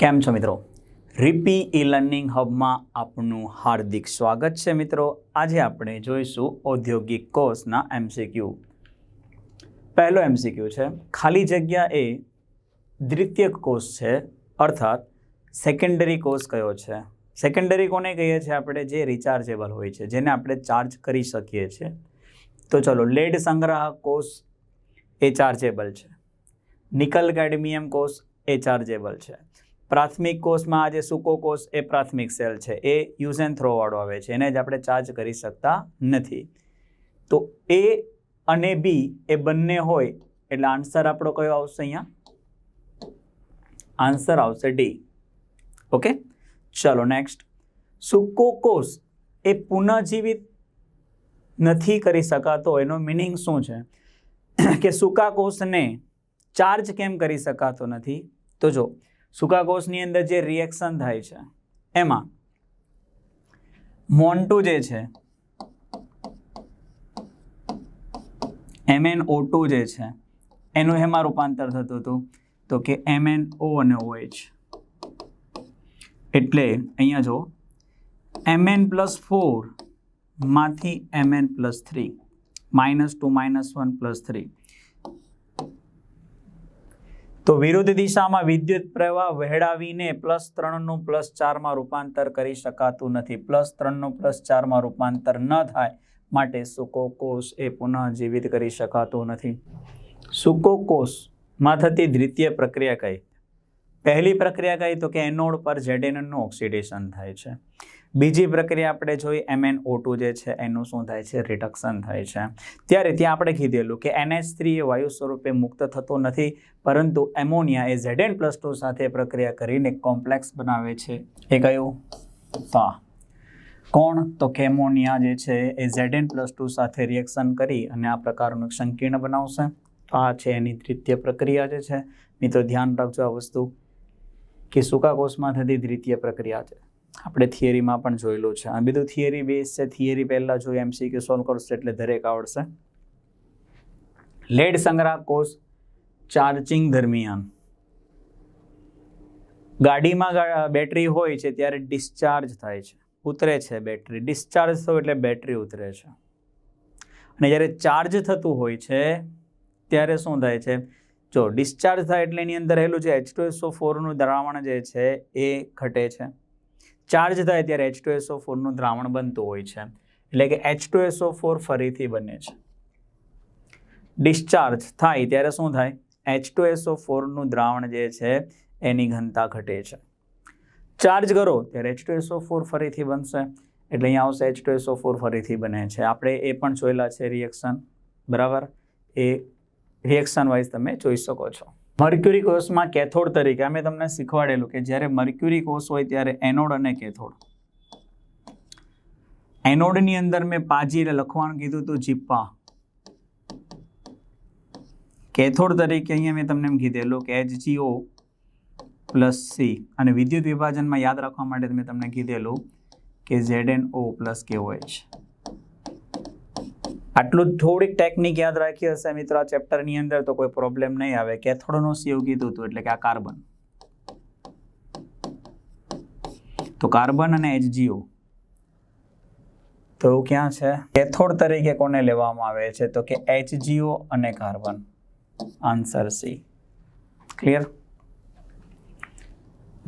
કેમ છો મિત્રો? રીપી ઈ લર્નિંગ હબમાં આપનું હાર્દિક સ્વાગત છે મિત્રો. આજે આપણે જોઈશું ઔદ્યોગિક કોર્સના એમસીક્યુ પહેલો એમસીક્યુ છે. ખાલી જગ્યા એ દ્વિતીયક કોર્સ છે, અર્થાત સેકન્ડરી કોર્સ કયો છે. સેકન્ડરી કોને કહીએ છીએ આપણે? જે રિચાર્જેબલ હોય છે, જેને આપણે ચાર્જ કરી શકીએ છીએ. તો ચલો લેડ સંગ્રાહક કોર્સ એ ચાર્જેબલ છે. નિકલ કેડમિયમ કોર્સ એ ચાર્જેબલ છે. પ્રાથમિક કોષમાં આજે સૂકો કોષ એ પ્રાથમિક સેલ છે. એ યુઝ એન્ડ થ્રોવાળો આવે છે. એને જ આપણે ચાર્જ કરી શકતા નથી. તો એ અને બી એ બંને હોય એટલે આન્સર આપણો કયો આવશે અહીંયા? આન્સર આવશે ડી. ઓકે? ચલો નેક્સ્ટ. સૂકો કોષ એ પુનઃજીવિત નથી કરી શકાતો. એનો મિનિંગ શું છે? કે સૂકા કોષને ચાર્જ કેમ કરી શકાતો નથી? તો જો સૂકા કોષની અંદર જે રિએક્શન થાય છે, એમાં મોન્ટુ જે છે એમએન ઓ ટુ જે છે, એનું એમાં રૂપાંતર થતું હતું. તો કે એમએન ઓ અને ઓએચ એટલે અહીંયા જો MN plus ફોરમાંથી MN plus three, minus two, minus one plus three. તો વિરુદ્ધ દિશામાં વિદ્યુત પ્રવાહ વહેડાવીને પ્લસ ત્રણનું પ્લસ ચારમાં રૂપાંતર કરી શકાતું નથી. પ્લસ ત્રણનું પ્લસ ચારમાં રૂપાંતર ન થાય માટે સુકોકોષ એ એ પુનઃજીવિત કરી શકાતું નથી. સુકોકોષમાં થતી દ્વિતીય પ્રક્રિયા કઈ? પહેલી પ્રક્રિયા કઈ? તો કે એનોડ પર ઝેડેનનું ઓક્સિડેશન થાય છે. બીજી પ્રક્રિયા આપણે જોઈ એમએન ઓ ટુ જે છે, એનું શું થાય છે? રિડક્શન થાય છે. ત્યારે ત્યાં આપણે કીધેલું કે એનએચ થ્રી એ વાયુ સ્વરૂપે મુક્ત થતો નથી, પરંતુ એમોનિયા એ ઝેડેન પ્લસ ટુ સાથે પ્રક્રિયા કરીને કોમ્પ્લેક્સ બનાવે છે. એ કયું? તા કોણ? તો કેમોનિયા જે છે, એ ઝેડેન પ્લસ ટુ સાથે રિએક્શન કરી અને આ પ્રકારનું સંકીર્ણ બનાવશે. આ છે એની દ્વિતીય પ્રક્રિયા જે છે. મિત્રો, ધ્યાન રાખજો આ વસ્તુ. કે સૂકા કોષમાં થતી દ્વિતીય પ્રક્રિયા છે. આપણે થિયરીમાં પણ જોયેલું છે. આ બધું થિયરી બેઝ છે. થિયરી પહેલાં જો એમસીક્યુ સોલ્વ કરશે એટલે દરેક આવડશે. લેડ સંગ્રહ કોષ ચાર્જિંગ દરમિયાન. ગાડીમાં બેટરી હોય છે ત્યારે ડિસ્ચાર્જ થાય છે. ઉતરે છે બેટરી ડિસ્ચાર્જ થયું એટલે બેટરી ઉતરે છે. અને જ્યારે ચાર્જ થતું હોય છે, ત્યારે શું થાય છે? જો ડિસ્ચાર્જ થાય એટલે એની અંદર રહેલું જે એચ ટુ એસઓ ફોરનું દ્રાવણ જે છે, એ ઘટે છે. ચાર્જ થાય ત્યારે એચ ટુ એસઓ ફોરનું દ્રાવણ બનતું હોય છે. એટલે કે એચ ટુ એસઓ ફોર ફરીથી બને છે. ડિસ્ચાર્જ થાય ત્યારે શું થાય? એચ ટુ એસઓ ફોરનું દ્રાવણ જે છે, એની ઘનતા ઘટે છે. ચાર્જ કરો ત્યારે એચ ટુ એસઓ ફોર ફરીથી બનશે. એટલે અહીંયા આવશે એચ ટુ એસઓ ફોર ફરીથી બને છે. આપણે એ પણ જોયેલા છે રિએક્શન બરાબર? એ રિએક્શન વાઇઝ તમે જોઈ શકો છો. મર્ક્યુરી કોષમાં કેથોડ તરીકે અમે તમને શીખવાડેલું કે જ્યારે મર્ક્યુરી કોષ હોય ત્યારે એનોડ અને કેથોડ. એનોડની અંદર મેં પાજી લખવાનું કીધું હતું જીપ્પા. કેથોડ તરીકે અહીંયા મેં તમને એમ કીધેલું કે એચ જીઓ પ્લસ સી. અને વિદ્યુત વિભાજનમાં યાદ રાખવા માટે મેં તમને કીધેલું કે Z N O plus KOH. આટલું થોડીક ટેકનિક યાદ રાખી હશે મિત્રો, આ ચેપ્ટરની અંદર તો કોઈ પ્રોબ્લેમ નહીં આવે. કેથોડનો સીવ કીધું હતું એટલે કે આ કાર્બન. તો કાર્બન અને એચજીઓ તો ક્યાં છે? કેથોડ તરીકે કોને લેવામાં આવે છે? તો કે એચજીઓ અને carbon. Answer C clear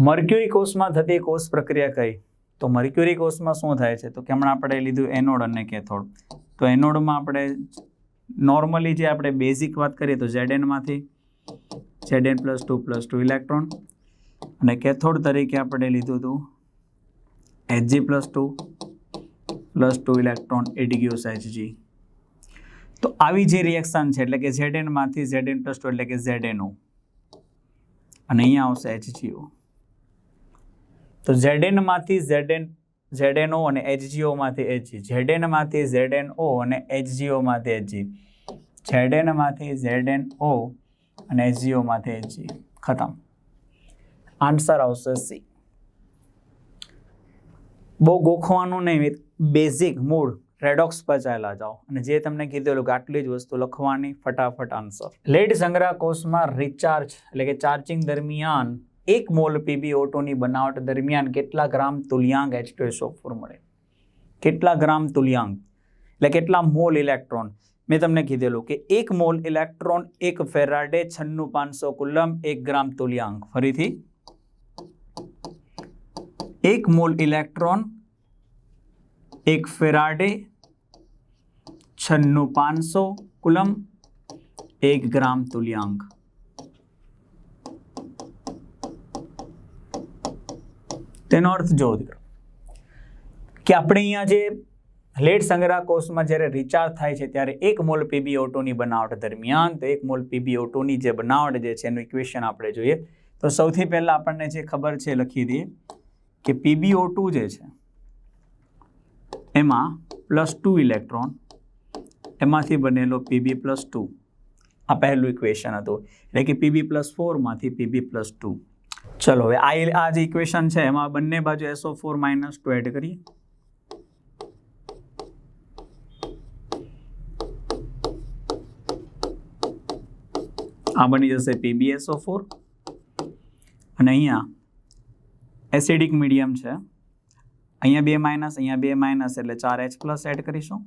mercury કોષમાં થતી કોષ પ્રક્રિયા કઈ? તો મર્ક્યુરી કોષમાં શું થાય છે? તો કે હમણાં આપણે લીધું એનોડ અને કેથોડ. તો એનોડમાં આપણે નોર્મલી જે આપણે બેઝિક વાત કરીએ તો Z એનમાંથી Z N plus two plus two electron અને કેથોડ તરીકે આપણે લીધું હતું HG plus two plus two electron એડિગ્યુસ HG તો આવી જે રિએક્શન છે, એટલે કે ઝેડ એનમાંથી ઝેડ એન પ્લસ ટુ એટલે કે ઝેડ એનઓ અને અહીંયા આવશે એચજીઓ તો ઝેડ એનમાંથી ઝેડ ઝેડએન ઝેડએનઓ અને એચજીઓમાંથી એચજી. ઝેડએનમાંથી ઝેડએનઓ અને એચજીઓમાંથી એચજી. ઝેડએનમાંથી ઝેડએનઓ અને એચજીઓમાંથી એચજી. ખતમ. આન્સર આવશે સી બહુ ગોખવાનું નહીં બેઝિક મૂળ રેડોક્સ પર ચાલ્યા જાઓ. અને જે તમને કીધેલું કે આટલી જ વસ્તુ લખવાની ફટાફટ આન્સર લેડ સંગ્રહ કોષમાં રિચાર્જ એટલે કે ચાર્જિંગ દરમિયાન એક મોલ પીબી ઓટોની બનાવટ દરમિયાન કેટલા ગ્રામ તુલ્યાંક H2SO4 મળે? કેટલા ગ્રામ તુલ્યાંક એટલે કેટલા મોલ ઇલેક્ટ્રોન? મેં તમને કીધેલું કે એક મોલ ઇલેક્ટ્રોન, એક ફેરાડે, છન્નું પાંચસો કુલમ, એક ગ્રામ તુલ્યાંક ફરીથી. એક મોલ ઇલેક્ટ્રોન, એક ફેરાડે, છન્નું પાંચસો કુલમ, એક ગ્રામ તુલ્યાંક તેનો અર્થ જોવો દીકરો. કે આપણે અહીંયા જે લેડ સંગ્રહ કોષમાં જ્યારે રિચાર્જ થાય છે, ત્યારે એક મોલ પીબી ઓટોની બનાવટ દરમિયાન તો એક મોલ પીબી ઓટોની જે બનાવટ જે છે, એનું ઇક્વેશન આપણે જોઈએ. તો સૌથી પહેલાં આપણને જે ખબર છે, લખી દઈએ કે PbO2 જે છે, એમાં પ્લસ ટુ ઇલેક્ટ્રોન એમાંથી બનેલો પીબી પ્લસ ટુ આ પહેલું ઇક્વેશન હતું. એટલે કે પીબી પ્લસ ફોરમાંથી પીબી પ્લસ ટુ ચલો, હવે આ આ જે ઇક્વેશન છે, એમાં બંને બાજુ SO four minus two add કરીએ. આ બની જશે પીબીએસઓ ફોર અને અહીંયા એસિડિક મીડિયમ છે. અહીંયા બે માઇનસ અહીંયા બે માઇનસ એટલે ચાર એચ પ્લસ એડ કરીશું.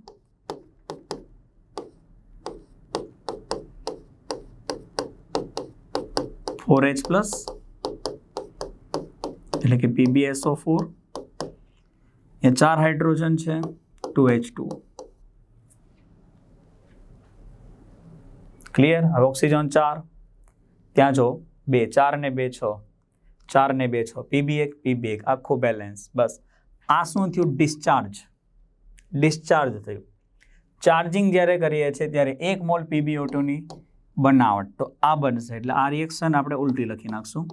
ફોર એચ પ્લસ એટલે કે પીબીએસઓ ફોર એ ચાર હાઇડ્રોજન છે ટુ એચ ટુ ક્લિયર હવે ઓક્સિજન ચાર. ત્યાં જો બે, ચાર ને બે, છ. ચાર ને બે, છ. પીબી એક પીબી એક. આખું બેલેન્સ બસ. આ શું થયું? ડિસ્ચાર્જ ડિસ્ચાર્જ થયું. ચાર્જિંગ જ્યારે કરીએ છીએ ત્યારે એક મોલ પીબીઓ ટુની બનાવટ. તો આ બનશે. એટલે આ રિએક્શન આપણે ઉલટી લખી નાખશું.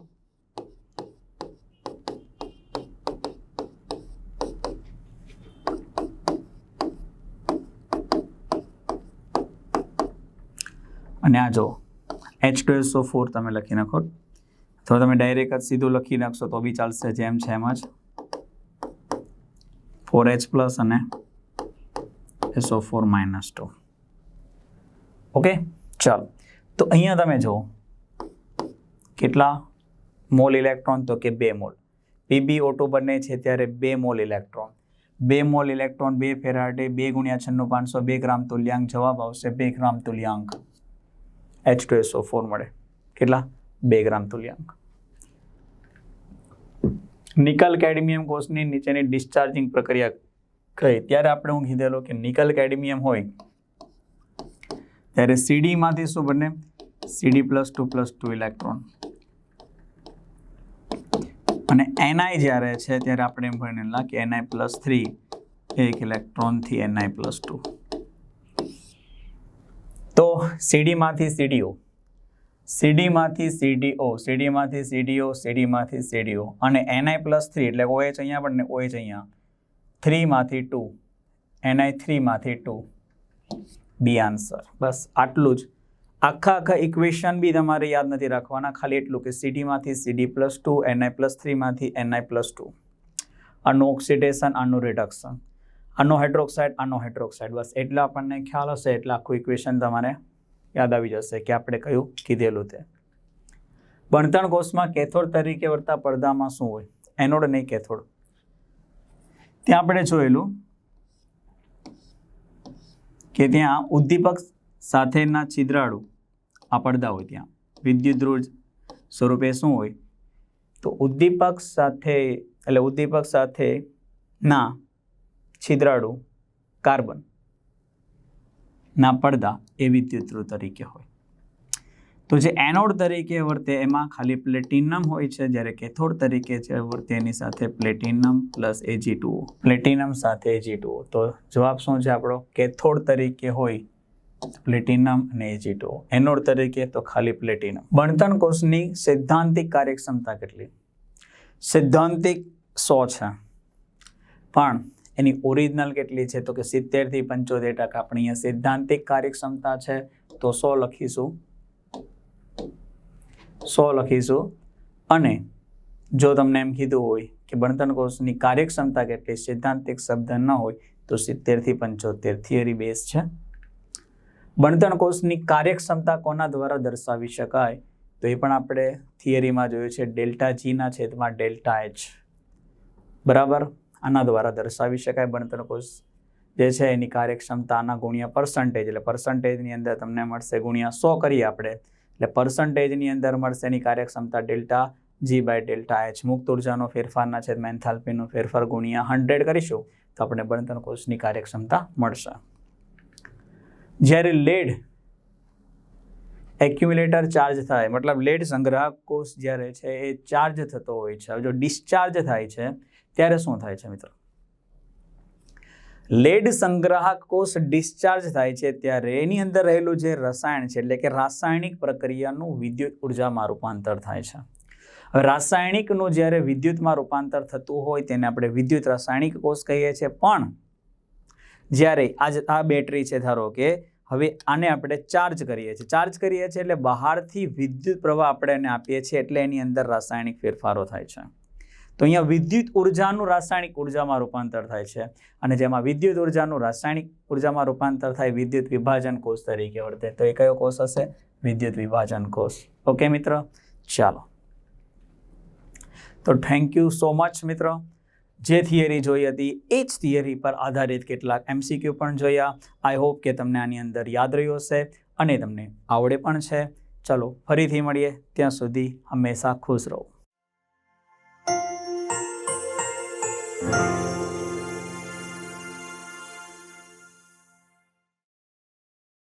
અને આ જો એચ એસ ઓ ફોર તમે લખી નાખો. અથવા તમે ડાયરેક્ટ જ સીધું લખી નાખશો તો બી ચાલશે જેમ છે એમ જ. ફોર એચ પ્લસ અને SO four minus two okay ચાલો. તો અહીંયા તમે જુઓ. કેટલા મોલ ઇલેક્ટ્રોન? તો કે બે મોલ. પીબી ઓટો બને છે ત્યારે બે મોલ ઇલેક્ટ્રોન. બે મોલ ઇલેક્ટ્રોન બે ફેરાડે, બે ગુણ્યા છન્નું પાંચસો, બે ગ્રામ તુલ્યાંક. જવાબ આવશે બે ગ્રામ તુલ્યાંક. એચ ટુ એસઓ ફોર મળે. કેટલા? બે ગ્રામ તુલ્યાંક. નિકલ કેડમિયમ કોષની નીચેની ડિસ્ચાર્જિંગ પ્રક્રિયા કહી ત્યારે આપણે હું કીધેલો કે નિકલ કેડમિયમ હોય, ત્યારે સીડીમાંથી શું બને? CD plus two plus two electron અને એનઆઈ જ્યારે છે, ત્યારે આપણે એમ ભણેલા કે એનઆઈ પ્લસ થ્રી એક ઇલેક્ટ્રોનથી એનઆઈ પ્લસ ટુ તો સીડીમાંથી સીડીઓ. સીડીમાંથી સીડીઓ સીડીમાંથી સીડીઓ સીડીમાંથી સીડીઓ. અને એનઆઈ પ્લસ થ્રી એટલે ઓએચ અહીંયા પણ ને ઓએચ અહીંયા. થ્રીમાંથી ટુ. એનઆઈ થ્રીમાંથી ટુ. બી આન્સર બસ આટલું જ. આખા આખા ઇક્વેશન બી તમારે યાદ નથી રાખવાના. ખાલી એટલું કે સીડીમાંથી CD plus two NI plus થ્રીમાંથી NI plus two આનું ઓક્સિડેશન આનું રિડક્શન આનો હાઇડ્રોક્સાઇડ આનો હાઇડ્રોક્સાઇડ બસ એટલે આપણને ખ્યાલ હશે, એટલે આખું ઇક્વેશન તમારે યાદ આવી જશે કે આપણે કયું કીધેલું તે બણતણ કોષમાં કેથોડ તરીકે વર્તા પડદામાં શું હોય? એનોડ નહીં કેથોડ. ત્યાં આપણે જોયેલું કે ત્યાં ઉદ્દીપક સાથેના છિદ્રાળુ આ પડદા હોય ત્યાં. વિદ્યુત ધ્રુજ સ્વરૂપે શું હોય? તો ઉદ્દીપક સાથે, એટલે ઉદ્દીપક સાથે ના છિદ્રાળુ કાર્બન ના પડદા એ વિદ્યુત તરીકે હોય. તો જે એનોડ તરીકે વર્તે એમાં ખાલી પ્લેટિનમ હોય છે, જ્યારે કેથોડ તરીકે છે વર્તે એની સાથે platinum plus AG two O platinum સાથે એજી ટુઓ તો જવાબ શું છે આપણો? કેથોડ તરીકે હોય પ્લેટિનમ અને એજી ટુઓ એનોડ તરીકે તો ખાલી પ્લેટિનમ. બણતણ કોષની સૈદ્ધાંતિક કાર્યક્ષમતા કેટલી? સૈદ્ધાંતિક સો છે. પણ એની ઓરિજિનલ કેટલી છે? તો કે સિત્તેરથી પંચોતેર ટકા પણ અહીંયા સૈદ્ધાંતિક કાર્યક્ષમતા છે. તો સો લખીશું. સો લખીશું. અને જો તમને એમ કીધું હોય કે બળતણ કોષની કાર્યક્ષમતા કેટલી, સિદ્ધાંતિક શબ્દ ન હોય, તો સિત્તેરથી પંચોતેર થિયરી બેઝ છે. બળતણ કોષની કાર્યક્ષમતા કોના દ્વારા દર્શાવી શકાય? તો એ પણ આપણે થિયરીમાં જોયું છે. ડેલ્ટા જીના છેદમાં ડેલ્ટા એચ બરાબર? આના દ્વારા દર્શાવી શકાય. બળતણ કોષ જે છે એની કાર્યક્ષમતાના ગુણ્યા પર્સન્ટેજ એટલે પર્સન્ટેજની અંદર તમને મળશે ગુણ્યા સો કરીએ આપણે. એટલે પર્સન્ટેજની અંદર મળશે એની કાર્યક્ષમતા delta G by delta H. મુક્ત ઉર્જાનો ફેરફારના છેદમાં એન્થાલ્પીનો ફેરફાર ગુણ્યા હંડ્રેડ કરીશું તો આપણે બળતણ કોષની કાર્યક્ષમતા મળશે. જ્યારે લેડ એક્યુમ્યુલેટર ચાર્જ થાય, મતલબ લેડ સંગ્રાહક કોષ જ્યારે છે એ ચાર્જ થતો હોય છે. જો ડિસ્ચાર્જ થાય છે ત્યારે શું થાય છે મિત્રો? લેડ સંગ્રાહક કોષ ડિસ્ચાર્જ થાય છે ત્યારે એની અંદર રહેલું જે રસાયણ છે, એટલે કે રાસાયણિક પ્રક્રિયાનું વિદ્યુત ઉર્જામાં રૂપાંતર થાય છે. હવે રાસાયણિકનું જ્યારે વિદ્યુતમાં રૂપાંતર થતું હોય તેને આપણે વિદ્યુત રાસાયણિક કોષ કહીએ છીએ. પણ જ્યારે આજ આ બેટરી છે ધારો કે, હવે આને આપણે ચાર્જ કરીએ છીએ. ચાર્જ કરીએ છીએ એટલે બહારથી વિદ્યુત પ્રવાહ આપણે એને આપીએ છીએ એટલે એની અંદર રાસાયણિક ફેરફારો થાય છે. તો અહીંયા વિદ્યુત ઉર્જાનું રાસાયણિક ઉર્જામાં રૂપાંતર થાય છે. અને જેમાં વિદ્યુત ઉર્જાનું રાસાયણિક ઉર્જામાં રૂપાંતર થાય વિદ્યુત વિભાજન કોષ તરીકે વર્તે. તો એ કયો કોષ હશે? વિદ્યુત વિભાજન કોષ. ઓકે મિત્ર? ચાલો. તો થેન્ક યુ સો મચ મિત્ર. જે થિયરી જોઈ હતી, એ જ થિયરી પર આધારિત કેટલાક એમસીક્યુ પણ જોયા. આઈ હોપ કે તમને આની અંદર યાદ રહ્યું હશે અને તમને આવડે પણ છે. ચલો, ફરીથી મળીએ. ત્યાં સુધી હંમેશા ખુશ રહો.